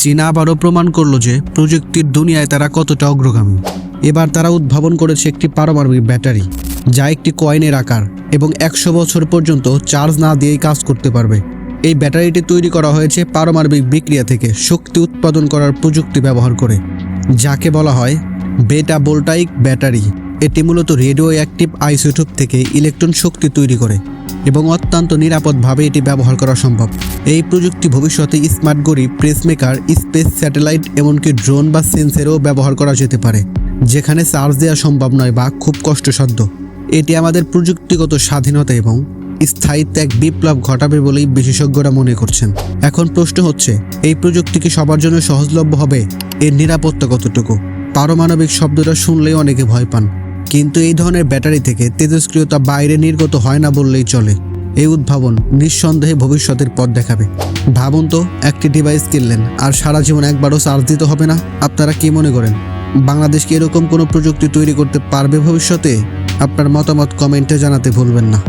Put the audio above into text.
চীনা আবারও প্রমাণ করল যে প্রযুক্তির দুনিয়ায় তারা কতটা অগ্রগামী। এবার তারা উদ্ভাবন করেছে একটি পারমাণবিক ব্যাটারি, যা একটি কয়েনের আকার এবং একশো বছর পর্যন্ত চার্জ না দিয়েই কাজ করতে পারবে। এই ব্যাটারিটি তৈরি করা হয়েছে পারমাণবিক বিক্রিয়া থেকে শক্তি উৎপাদন করার প্রযুক্তি ব্যবহার করে, যাকে বলা হয় বেটা বোল্টাইক ব্যাটারি। এটি মূলত রেডিও অ্যাক্টিভ আইসোটোপ থেকে ইলেকট্রন শক্তি তৈরি করে এবং অত্যন্ত নিরাপদভাবে এটি ব্যবহার করা সম্ভব। এই প্রযুক্তি ভবিষ্যতে স্মার্ট গড়ি, প্রেসমেকার, স্পেস স্যাটেলাইট এমনকি ড্রোন বা সেন্সেরও ব্যবহার করা যেতে পারে, যেখানে চার্জ দেওয়া সম্ভব নয় বা খুব কষ্টসাধ্য। এটি আমাদের প্রযুক্তিগত স্বাধীনতা এবং স্থায়িত্ব এক বিপ্লব ঘটাবে বলেই বিশেষজ্ঞরা মনে করছেন। এখন প্রশ্ন হচ্ছে, এই প্রযুক্তি কি সবার জন্য সহজলভ্য হবে? এর নিরাপত্তা কতটুকু? পারমাণবিক শব্দটা শুনলেই অনেকে ভয় পান। কিন্তু এই ধরনের ব্যাটারি থেকে তেজস্ক্রিয়তা বাইরে নির্গত হয় না বললেই চলে। এই উদ্ভাবন নিঃসন্দেহে ভবিষ্যতের পথ দেখাবে। ভাবুন তো, একটি ডিভাইস কিনলেন, আর সারা জীবন একবারও চার্জ দিতে হবে না? আপনারা কি মনে করেন? বাংলাদেশ কি এরকম কোনো প্রযুক্তি তৈরি করতে পারবে ভবিষ্যতে? আপনার মতামত কমেন্টে জানাতে ভুলবেন না।